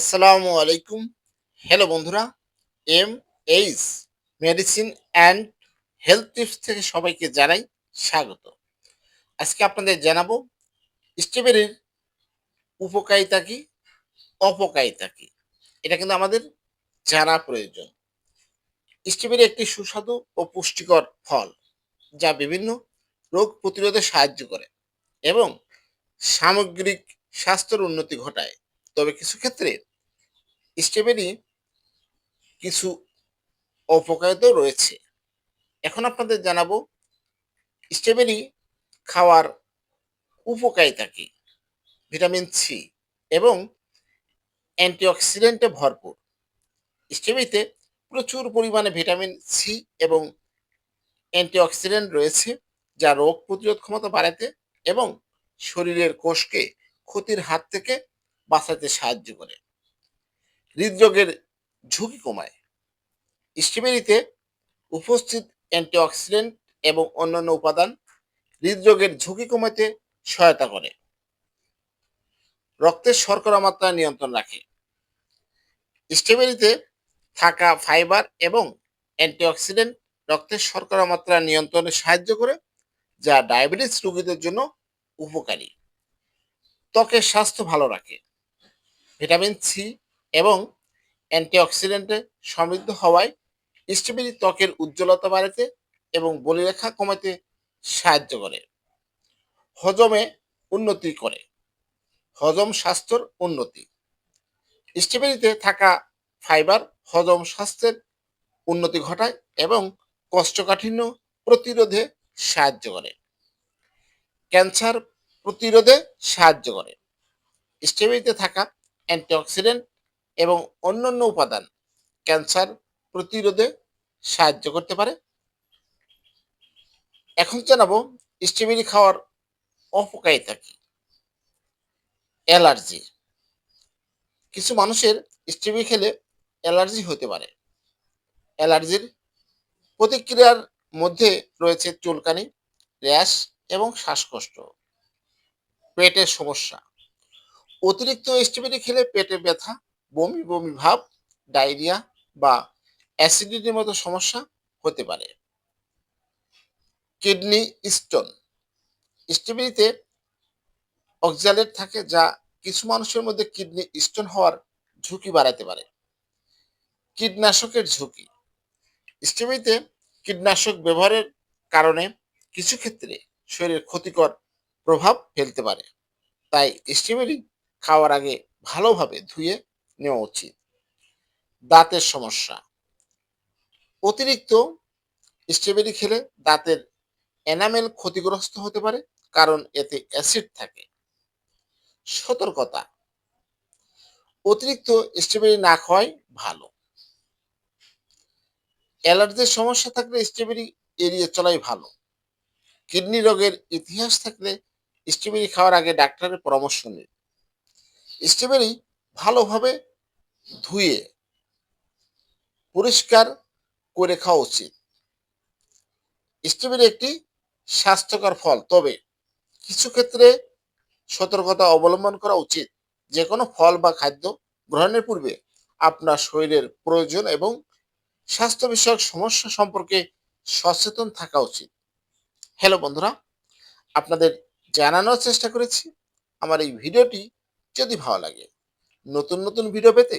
আসসালামু আলাইকুম। হ্যালো বন্ধুরা M H medicine and health tips থেকে সবাইকে জানাই স্বাগত। আজকে আপনাদের জানাব স্ট্রবেরির উপকারিতা কি, অপকারিতা কি? এটা কিন্তু আমাদের জানা প্রয়োজন। স্ট্রবেরি একটি সুস্বাদু ও পুষ্টিকর ফল যা বিভিন্ন রোগ প্রতিরোধে সাহায্য করে এবং সামগ্রিক স্বাস্থ্যের উন্নতি ঘটায়। তবে কিছু ক্ষেত্রে স্ট্রবেরি কিছু অপকারিতাও রয়েছে। এখন আপনাদের জানাব স্ট্রবেরি খাওয়ার উপকারিতা কি? ভিটামিন সি এবং অ্যান্টিঅক্সিডেন্টে ভরপুর। স্ট্রবেরিতে প্রচুর পরিমাণে ভিটামিন সি এবং অ্যান্টিঅক্সিডেন্ট রয়েছে, যা রোগ প্রতিরোধ ক্ষমতা বাড়াতে এবং শরীরের কোষকে ক্ষতির হাত থেকে বাঁচাতে সাহায্য করে। হৃদরোগের ঝুঁকি কমায়। স্ট্রবেরিতে উপস্থিত অ্যান্টিঅক্সিডেন্ট এবং অন্যান্য উপাদান হৃদরোগের ঝুঁকি কমাতে সহায়তা করে। রক্তের শর্করা মাত্রা নিয়ন্ত্রণ রাখে। স্ট্রবেরিতে থাকা ফাইবার এবং অ্যান্টিঅক্সিডেন্ট রক্তের শর্করা মাত্রা নিয়ন্ত্রণে সাহায্য করে, যা ডায়াবেটিস রোগীদের জন্য উপকারী। ত্বকের স্বাস্থ্য ভালো রাখে। ভিটামিন সি এবং অ্যান্টিঅক্সিডেন্টে সমৃদ্ধ হওয়ায় স্ট্রবেরি ত্বকের উজ্জ্বলতা বাড়াতে এবং বলিরেখা কমাতে সাহায্য করে। হজমে উন্নতি করে। হজম স্বাস্থ্যর উন্নতি। স্ট্রবেরিতে থাকা ফাইবার হজম স্বাস্থ্যের উন্নতি ঘটায় এবং কষ্টকাঠিন্য প্রতিরোধে সাহায্য করে। ক্যান্সার প্রতিরোধে সাহায্য করে। স্ট্রবেরিতে থাকা অ্যান্টিঅক্সিডেন্ট এবং অন্যান্য উপাদান ক্যান্সার প্রতিরোধে সাহায্য করতে পারে। এখন জানাব স্ট্রবেরি খাওয়ার অপকারিতা কি? অ্যালার্জি। কিছু মানুষের স্ট্রবেরি খেলে অ্যালার্জি হতে পারে। অ্যালার্জির প্রতিক্রিয়ার মধ্যে রয়েছে চুলকানি, র্যাশ এবং শ্বাসকষ্ট। পেটের সমস্যা। অতিরিক্ত স্ট্রবেরি খেলে পেটে ব্যথা বমি বমি ভাব, ডায়রিয়া বা অ্যাসিডিটির মতো সমস্যা হতে পারে। Kidney stone. স্ট্রবেরিতে অক্সালেট থাকে যা কিছু মানুষের মধ্যে কিডনি স্টোন হওয়ার ঝুঁকি বাড়াতে পারে। কীটনাশকের ঝুঁকি। স্ট্রবেরিতে কীটনাশক ব্যবহারের কারণে কিছু ক্ষেত্রে শরীরের ক্ষতিকর প্রভাব ফেলতে পারে। তাই স্ট্রবেরি খাওয়ার আগে ভালোভাবে ধুয়ে নেওয়া উচিত। দাঁতের সমস্যা। অতিরিক্ত স্ট্রবেরি খেলে দাঁতের এনামেল ক্ষতিগ্রস্ত হতে পারে, কারণ এতে অ্যাসিড থাকে। সতর্কতা। অতিরিক্ত স্ট্রবেরি না খাওয়াই ভালো। অ্যালার্জির সমস্যা থাকলে স্ট্রবেরি এড়িয়ে চলাই ভালো। কিডনি রোগের ইতিহাস থাকলে স্ট্রবেরি খাওয়ার আগে ডাক্তারের পরামর্শ নিন। স্ট্রবেরি ভালোভাবে ধুয়ে পরিষ্কার করে খাওয়া উচিত। স্ট্রবেরি একটি স্বাস্থ্যকর ফল, তবে কিছু ক্ষেত্রে সতর্কতা অবলম্বন করা উচিত। যে কোনো ফল বা খাদ্য গ্রহণের পূর্বে আপনার শরীরের প্রয়োজন এবং স্বাস্থ্য বিষয়ক সমস্যা সম্পর্কে সচেতন থাকা উচিত। হ্যালো বন্ধুরা, আপনাদের জানানোর চেষ্টা করেছি। আমার এই ভিডিওটি যদি ভালো লাগে, নতুন নতুন ভিডিও পেতে